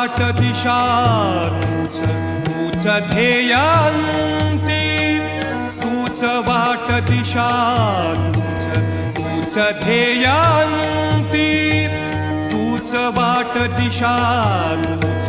तूच दिशा तूच तूच ध्येयांती. तूच वाट दिशा तूच तूच ध्येयांती. तूच वाट दिशा तूच